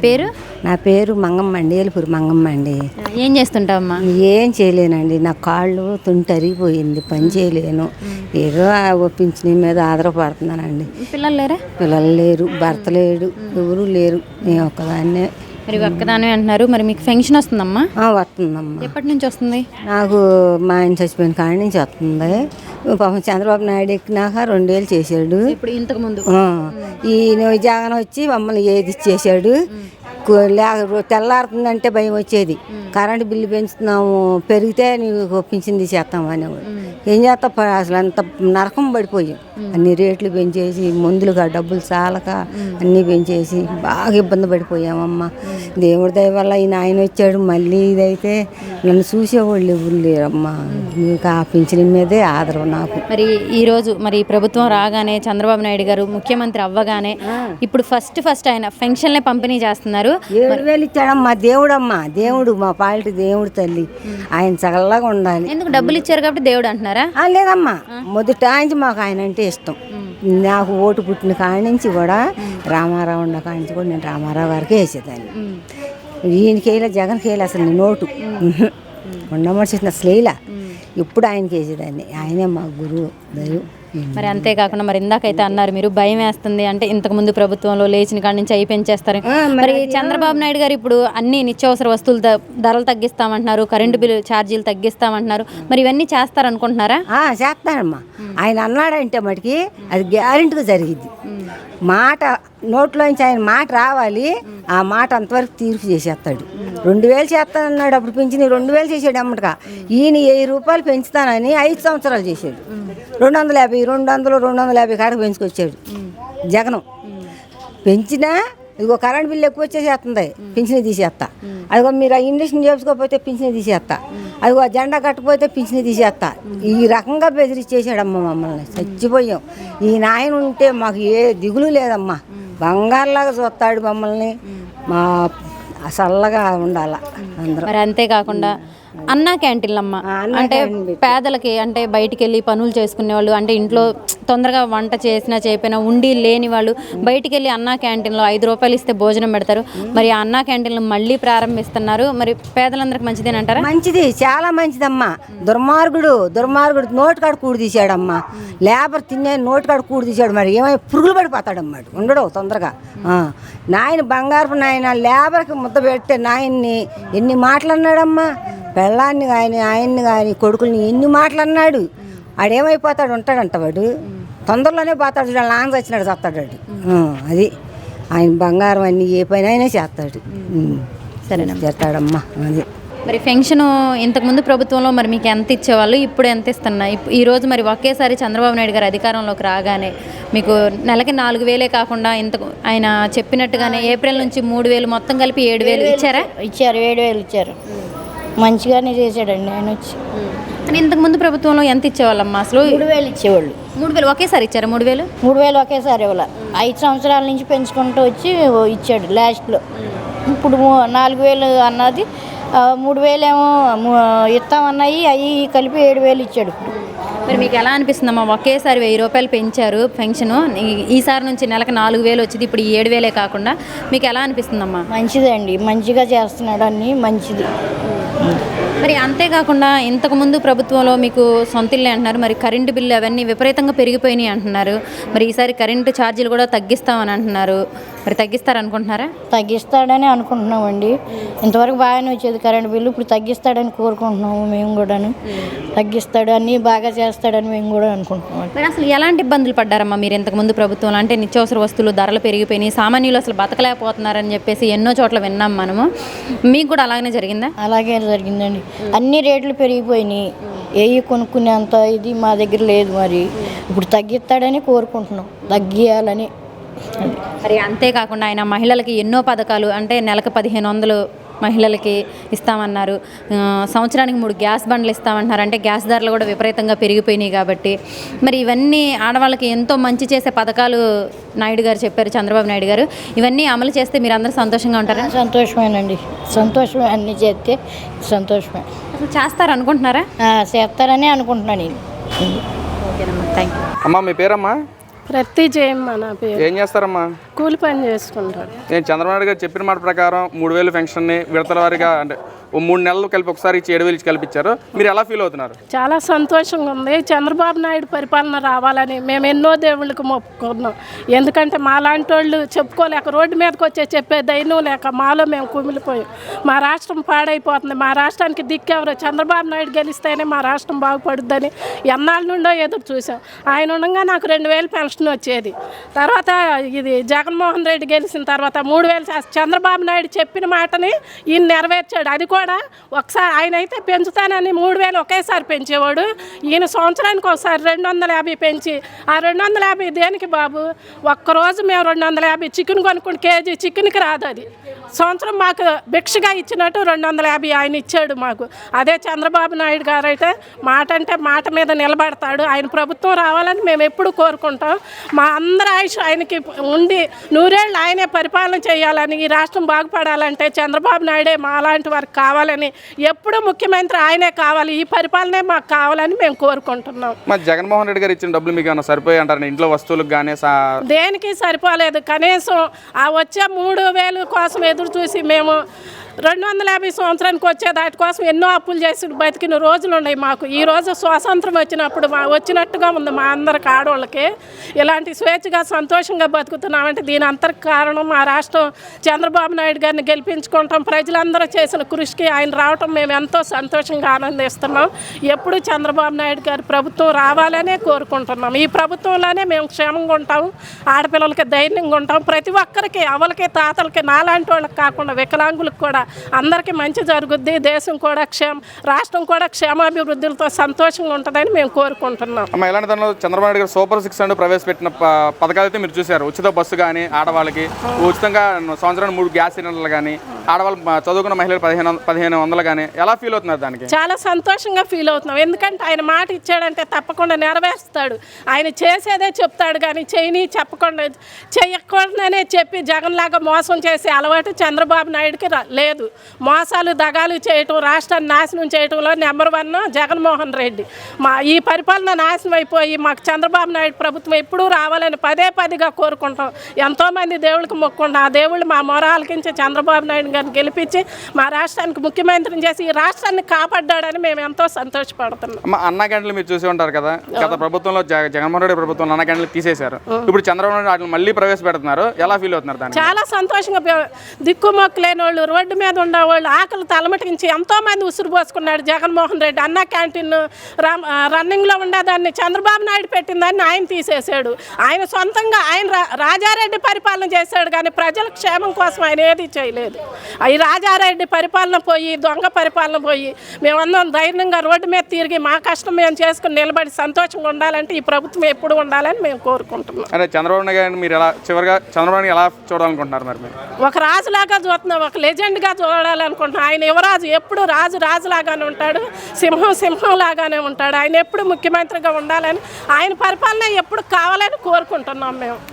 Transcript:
పేరు? నా పేరు మంగమ్మ అండి ఏలుపూరి మంగమ్మ అండి. ఏం చేస్తుంటావమ్మా? ఏం చేయలేనండి నా కాళ్ళు తుంటరిగిపోయింది పని చేయలేను. ఏదో ఒప్పించిన మీద ఆధారపడుతున్నానండి. పిల్లలు లేరా? పిల్లలు లేరు భర్త లేడు ఎవరు లేరు నేను ఒక్కదాన్నే. మరి ఒక్కదానే అంటున్నారు. మరి మీకు ఫెన్షన్ వస్తుందమ్మా? వస్తుందమ్మా. ఎప్పటి నుంచి వస్తుంది? నాకు మా ఆయన చచ్చిపోయిన కాడి నుంచి వస్తుంది. పాపం చంద్రబాబు నాయుడు ఎక్కినాక రెండేళ్ళు చేశాడు. ఇప్పుడు ఇంతకు ముందు. ఈయన జగన్ వచ్చి మమ్మల్ని ఏది ఇచ్చేసాడు లేక తెల్లారుతుందంటే భయం వచ్చేది. కరెంటు బిల్లు పెంచుతున్నాము పెరిగితే నీకు పింఛన్ చేస్తాం అనేవాడు ఏం చేస్తా? అసలు అంత నరకం పడిపోయాం. అన్ని రేట్లు పెంచేసి మందులుగా డబ్బులు చాలక అన్నీ పెంచేసి బాగా ఇబ్బంది పడిపోయామమ్మ. దేవుడి దయ వల్ల ఈయన ఆయన వచ్చాడు మళ్ళీ ఇదైతే నన్ను చూసేవాళ్ళు ఎవరు లేరమ్మా. నీకు ఆ పింఛన్ మీదే ఆదరవు నాకు. మరి ఈ రోజు మరి ప్రభుత్వం రాగానే చంద్రబాబు నాయుడు గారు ముఖ్యమంత్రి అవ్వగానే ఇప్పుడు ఫస్ట్ ఫస్ట్ ఆయన పెన్షన్లే పంపిణీ చేస్తున్నారు. ఏడు వేలు ఇచ్చాడమ్మా దేవుడమ్మా. దేవుడు మా పాలిటి దేవుడు తల్లి. ఆయన చల్లగా ఉండాలి. ఎందుకు డబ్బులు ఇచ్చారు కాబట్టి దేవుడు అంటున్నారా? లేదమ్మా. మొదట నుంచి మాకు ఆయన అంటే ఇష్టం. నాకు ఓటు పుట్టిన కాడి నుంచి కూడా రామారావు ఉన్న కాడి నుంచి కూడా నేను రామారావు గారికి వేసేదాన్ని. ఈయనకి వేయలే జగన్కి వేయలే అసలు నేను ఓటు. ఉండమని అసలు వేయలే. ఇప్పుడు ఆయనకి వేసేదాన్ని. ఆయనే మా గురువు దైవం. మరి అంతేకాకుండా మరి ఇందాకైతే అన్నారు మీరు భయం వేస్తుంది అంటే ఇంతకు ముందు ప్రభుత్వంలో లేచిన కాడి నుంచి అయి పెంచేస్తారు. మరి చంద్రబాబు నాయుడు గారు ఇప్పుడు అన్ని నిత్యావసర వస్తువుల ధరలు తగ్గిస్తామంటున్నారు కరెంటు బిల్లు ఛార్జీలు తగ్గిస్తామంటున్నారు. మరి ఇవన్నీ చేస్తారనుకుంటున్నారా? ఆ, చేస్తానమ్మా ఆయన అన్నాడంటే మటుకి అది గ్యారెంటీగా జరిగిద్ది. మాట నోట్లోంచి ఆయన మాట రావాలి ఆ మాట అంతవరకు తీర్పు చేసేస్తాడు. రెండు వేలు చేస్తానన్నాడు అప్పుడు పెంచి రెండు వేలు చేసాడు అమ్మటగా ఈయన వెయ్యి రూపాయలు పెంచుతానని ఐదు సంవత్సరాలు చేశాడు రెండు వందల యాభై రెండు వందలు రెండు వందల యాభై కాడికి పెంచుకొచ్చాడు. జగనం. పెంచినా ఇదిగో కరెంట్ బిల్లు ఎక్కువ వచ్చేసేస్తుంది పింఛన్ తీసేస్తా అదిగో మీరు ఆ ఇండక్షన్ చేసుకోకపోతే పింఛన్ తీసేస్తా అదిగో జెండా కట్టకపోతే పింఛన్ తీసేస్తా ఈ రకంగా బెదిరిచ్చేసాడమ్మ మమ్మల్ని. చచ్చిపోయాం. ఈ నాయన ఉంటే మాకు ఏ దిగులు లేదమ్మా. బంగారులాగా చూస్తాడు మమ్మల్ని. మా చల్లగా ఉండాల అందరూ. మరి అంతేకాకుండా అన్నా క్యాంటీన్లు అమ్మ. ఆ, అన్నా అంటే. పేదలకి అంటే బయటికి వెళ్ళి పనులు చేసుకునే వాళ్ళు అంటే ఇంట్లో తొందరగా వంట చేసినా చేయకపోయినా ఉండి లేని వాళ్ళు బయటికి వెళ్ళి అన్నా క్యాంటీన్లో ఐదు రూపాయలు ఇస్తే భోజనం పెడతారు. మరి ఆ అన్నా క్యాంటీన్లు మళ్ళీ ప్రారంభిస్తున్నారు. మరి పేదలందరికి మంచిదేనంటారా మంచిది చాలా మంచిదమ్మా. దుర్మార్గుడు దుర్మార్గుడు నోటికాడ కూడి తీశాడమ్మా. లేబర్ తినే నోటికాడ కూడి తీశాడు మరి. ఏమై పురుగులు పడిపోతాడమ్మాడు ఉండడు తొందరగా. నాయన బంగారపు నాయన లేబర్కి ముద్ద పెట్టే నాయన్ని ఎన్ని మాటలు అన్నాడమ్మా? పెళ్ళాన్ని కానీ ఆయన్ని కానీ కొడుకుల్ని ఎన్ని మాటలు అన్నాడు ఆడేమైపోతాడు ఉంటాడంట వాడు. తొందరలోనే పోతాడు చూడాలి నాన్న వాడు. ఆ, అది. ఆయన బంగారం అన్ని ఏ పని అయినా చేస్తాడు. సరేనా చేస్తాడమ్మా అది. మరి పెన్షన్ ఇంతకుముందు ప్రభుత్వంలో మరి మీకు ఎంత ఇచ్చేవాళ్ళు ఇప్పుడు ఎంత ఇస్తున్నా? ఇప్- ఈ రోజు మరి ఒకేసారి చంద్రబాబు నాయుడు గారు అధికారంలోకి రాగానే మీకు నెలకి నాలుగు వేలే కాకుండా ఇంతకు ఆయన చెప్పినట్టుగానే ఏప్రిల్ నుంచి మూడు వేలు మొత్తం కలిపి ఏడు వేలు ఇచ్చారా? ఇచ్చారు ఏడు వేలు ఇచ్చారు. మంచిగానే చేశాడండి ఆయన వచ్చి. కానీ ఇంతకు ముందు ప్రభుత్వంలో ఎంత ఇచ్చేవాళ్ళమ్మా అసలు? మూడు వేలు ఇచ్చేవాళ్ళు. మూడు వేలు ఒకేసారి ఇచ్చారా? మూడు వేలు? మూడు వేలు ఒకేసారి ఇవ్వాల. ఐదు సంవత్సరాల నుంచి పెంచుకుంటూ వచ్చి ఇచ్చాడు లాస్ట్లో. ఇప్పుడు నాలుగు వేలు అన్నది మూడు వేలేమో ఇస్తామన్నాయి అవి కలిపి ఏడు వేలు ఇచ్చాడు ఇప్పుడు. మరి మీకు ఎలా అనిపిస్తుందమ్మా? ఒకేసారి వెయ్యి రూపాయలు పెంచారు పెన్షన్. ఈసారి నుంచి నెలకు నాలుగు వేలు వచ్చింది ఇప్పుడు ఏడు వేలే కాకుండా మీకు ఎలా అనిపిస్తుందమ్మా? మంచిదండి. మంచిగా చేస్తున్నాడు అన్ని మంచిది. మరి అంతేకాకుండా ఇంతకుముందు ప్రభుత్వంలో మీకు సొంత ఇల్లే అంటున్నారు మరి కరెంటు బిల్లు అవన్నీ విపరీతంగా పెరిగిపోయినాయి అంటున్నారు. మరి ఈసారి కరెంటు ఛార్జీలు కూడా తగ్గిస్తామని అంటున్నారు. మరి తగ్గిస్తారనుకుంటున్నారా? తగ్గిస్తాడని అనుకుంటున్నామండి. ఇంతవరకు బాగానే వచ్చేది కరెంట్ బిల్లు ఇప్పుడు తగ్గిస్తాడని కోరుకుంటున్నాము మేము కూడాను. తగ్గిస్తాడు అన్నీ బాగా చేస్తాడని మేము కూడా అనుకుంటున్నాం మరి అసలు ఎలాంటి ఇబ్బందులు పడ్డారమ్మా మీరు ఇంతకుముందు ప్రభుత్వంలో? అంటే నిత్యావసర వస్తువులు ధరలు పెరిగిపోయినాయి సామాన్యులు అసలు బతకలేకపోతున్నారని చెప్పేసి ఎన్నో చోట్ల విన్నాం మనము. మీకు కూడా అలాగనే జరిగిందా? అలాగే జరిగిందండి. అన్ని రేట్లు పెరిగిపోయినాయి. ఏవి కొనుక్కునేంత ఇది మా దగ్గర లేదు మరి. ఇప్పుడు తగ్గిస్తాడని కోరుకుంటున్నాం. తగ్గియాలని. మరి అంతేకాకుండా ఆయన మహిళలకి ఎన్నో పథకాలు అంటే నెలకు పదిహేను వందలు మహిళలకి ఇస్తామన్నారు. సంవత్సరానికి మూడు గ్యాస్ బండ్లు ఇస్తామంటున్నారు. అంటే గ్యాస్ ధరలు కూడా విపరీతంగా పెరిగిపోయినాయి కాబట్టి. మరి ఇవన్నీ ఆడవాళ్ళకి ఎంతో మంచి చేసే పథకాలు నాయుడు గారు చెప్పారు చంద్రబాబు నాయుడు గారు. ఇవన్నీ అమలు చేస్తే మీరు అందరూ సంతోషంగా ఉంటారా? సంతోషమేనండి. సంతోషమే అన్నీ చేస్తే సంతోషమే. అసలు చేస్తారు అనుకుంటున్నారా? ఆ, చేస్తారని అనుకుంటున్నాను నేను. ఓకేనమ్మా థ్యాంక్ యూ అమ్మా మీ పేరమ్మా? ప్రతి జయమ్మ నా పేరు. ఏం చేస్తారమ్మా? కూలి పని చేసుకుంటాడు నేను చంద్రబాబు నాయుడు గారు చెప్పిన మాట ప్రకారం మూడు వేలు పెన్షన్ని విడతల వారీగా అంటే మూడు నెలలు కలిపి ఒకసారి ఇచ్చి ఏడు వేలు కల్పించారు. మీరు ఎలా ఫీల్ అవుతున్నారు? చాలా సంతోషంగా ఉంది. చంద్రబాబు నాయుడు పరిపాలన రావాలని మేము ఎన్నో దేవుళ్ళకి మొక్కుకున్నాం. ఎందుకంటే మాలాంటి వాళ్ళు చెప్పుకోలేక రోడ్డు మీదకి వచ్చే చెప్పే దైన్యం లేక మాలో మేము కుమిలిపోయాం. మా రాష్ట్రం పాడైపోతుంది. మా రాష్ట్రానికి దిక్కెవరో చంద్రబాబు నాయుడు గెలిస్తేనే మా రాష్ట్రం బాగుపడుద్దని ఎన్నాళ్ళ నుండో ఎదురు చూసాం ఆయన ఉండగా నాకు రెండు వేలు పెన్షన్ వచ్చేది. తర్వాత ఇది జగన్మోహన్ రెడ్డి గెలిచిన తర్వాత మూడు వేలు చంద్రబాబు నాయుడు చెప్పిన మాటని ఈయన నెరవేర్చాడు. అది కూడా ఒకసారి ఆయన అయితే పెంచుతానని మూడు వేలు ఒకేసారి పెంచేవాడు. ఈయన సంవత్సరానికి ఒకసారి రెండు వందల యాభై పెంచి ఆ రెండు వందల యాభై దేనికి బాబు? ఒక్కరోజు మేము రెండు వందల యాభై చికెన్ కొనుక్కుని కేజీ చికెన్కి రాదు అది. సంవత్సరం మాకు భిక్షగా ఇచ్చినట్టు రెండు వందల యాభై ఆయన ఇచ్చాడు మాకు. అదే చంద్రబాబు నాయుడు గారు అయితే మాట అంటే మాట మీద నిలబడతాడు. ఆయన ప్రభుత్వం రావాలని మేము ఎప్పుడు కోరుకుంటాం. మా అందరి ఆయుష్ ఆయనకి ఉండి నూరేళ్ళు ఆయనే పరిపాలన చేయాలని ఈ రాష్ట్రం బాగుపడాలంటే చంద్రబాబు నాయుడే మా లాంటి వారికి కావాలని ఎప్పుడు ముఖ్యమంత్రి ఆయనే కావాలి ఈ పరిపాలనే మాకు కావాలని మేము కోరుకుంటున్నాం. మరి జగన్మోహన్ రెడ్డి గారు ఇచ్చిన డబ్బులు మీకు ఏమైనా సరిపోయి అంటారు ఇంట్లో వస్తువులకు కానీ దేనికి సరిపోలేదు. కనీసం ఆ వచ్చే మూడు వేలు కోసం ఎదురు చూసి మేము రెండు వందల యాభై సంవత్సరానికి వచ్చే దాటి కోసం ఎన్నో అప్పులు చేసి బతికిన రోజులు ఉన్నాయి మాకు. ఈ రోజు స్వాతంత్రం వచ్చినప్పుడు మా వచ్చినట్టుగా ఉంది మా అందరికి ఆడవాళ్ళకి ఇలాంటి స్వేచ్ఛగా సంతోషంగా బతుకుతున్నామంటే దీని అంతర్ కారణం మా రాష్ట్రం చంద్రబాబు నాయుడు గారిని గెలిపించుకుంటాం. ప్రజలందరూ చేసిన కృషికి ఆయన రావటం మేము ఎంతో సంతోషంగా ఆనందిస్తున్నాం. ఎప్పుడు చంద్రబాబు నాయుడు గారి ప్రభుత్వం రావాలనే కోరుకుంటున్నాం. ఈ ప్రభుత్వంలోనే మేము క్షేమంగా ఉంటాం ఆడపిల్లలకి ధైర్యంగా ఉంటాం. ప్రతి ఒక్కరికి అవలకి తాతలకి నాలాంటి వాళ్ళకి కాకుండా వికలాంగులకు కూడా అందరికీ మంచి జరుగుద్ది. దేశం కూడా క్షేమ రాష్ట్రం కూడా క్షేమాభివృద్ధులతో సంతోషంగా ఉంటుందని మేము కోరుకుంటున్నాం. అమ్మ ఇలాంటి దానిలో చంద్రబాబు నాయుడు గారు సూపర్ సిక్స్ అంటూ ప్రవేశపెట్టిన పథకాలు అయితే మీరు చూశారు. ఉచిత బస్సు కానీ ఆడవాళ్ళకి ఉచితంగా సంవత్సరానికి మూడు గ్యాస్ సిలిండర్లు కానీ ఆడవాళ్ళు చదువుకున్న మహిళలు పదిహేను పదిహేను వందలు కానీ ఎలా ఫీల్ అవుతున్నారు దానికి? చాలా సంతోషంగా ఫీల్ అవుతున్నాం. ఎందుకంటే ఆయన మాట ఇచ్చాడంటే తప్పకుండా నెరవేరుస్తాడు. ఆయన చేసేదే చెప్తాడు కానీ చేయని చెప్పకుండా చేయకుండానే చెప్పి జగన్ లాగా మోసం చేసే అలవాటు చంద్రబాబు నాయుడుకి రా- లేదు. మోసాలు దగాలు చేయటం రాష్ట్రాన్ని నాశనం చేయటంలో నెంబర్ వన్ జగన్మోహన్ రెడ్డి. మా ఈ పరిపాలన నాశనం అయిపోయి మాకు చంద్రబాబు నాయుడు ప్రభుత్వం ఎప్పుడూ రావాలని పదే పదిగా కోరుకుంటాం. ఎంతోమంది దేవుళ్ళకి మొక్కుండా ఆ దేవుళ్ళు మా మొరాలకించి చంద్రబాబు నాయుడు గారిని గెలిపించి మా రాష్ట్రానికి ముఖ్యమంత్రిని చేసి ఈ రాష్ట్రాన్ని కాపాడ్డాడని మేము ఎంతో సంతోషపడుతున్నాం. అన్న క్యాంటీన్లు మీరు చూసి ఉంటారు కదా. గత ప్రభుత్వంలో జగ- జగన్మోహన్ రెడ్డి ప్రభుత్వంలో అన్న క్యాంటీన్లు తీసేశారు. ఇప్పుడు చంద్రబాబు నాయుడు మళ్ళీ ప్రవేశపెడుతున్నారు. ఎలా ఫీల్ అవుతున్నారు చాలా సంతోషంగా పే- దిక్కుమొక్కు లేని వాళ్ళు రోడ్డు మీద ఉండేవాళ్ళు ఆకలి తలమటించి ఎంతో మంది ఉసురు పోసుకున్నాడు జగన్మోహన్ రెడ్డి. అన్న క్యాంటీన్ రన్నింగ్లో ఉండేదాన్ని చంద్రబాబు నాయుడు పెట్టిందాన్ని ఆయన తీసేశాడు. ఆయన సొంతంగా ఆయన రాజారెడ్డి పరిపాలన చేశాడు కానీ ప్రజల క్షేమం కోసం ఆయన ఏది చేయలేదు. ఈ రాజారెడ్డి పరిపాలన పోయి దొంగ పరిపాలన పోయి మేమందరం ధైర్యంగా రోడ్డు మీద తిరిగి మా కష్టం మేము చేసుకుని నిలబడి సంతోషంగా ఉండాలంటే ఈ ప్రభుత్వం ఎప్పుడు ఉండాలని మేము కోరుకుంటున్నాం. అంటే చంద్రబాబు నాయుడు గారిని మీరు ఎలా చివరిగా చంద్రబాబు ఎలా చూడాలనుకుంటున్నారు మీరు? ఒక రాజులాగా చూస్తున్నాం ఒక లెజెండ్గా చూడాలనుకుంటున్నాం ఆయన యువరాజు ఎప్పుడు రాజు రాజులాగానే ఉంటాడు సింహం సింహం లాగానే ఉంటాడు. ఆయన ఎప్పుడు ముఖ్యమంత్రిగా ఉండాలని ఆయన పరిపాలన ఎప్పుడు కావాలని కోరుకుంటున్నాం మేము.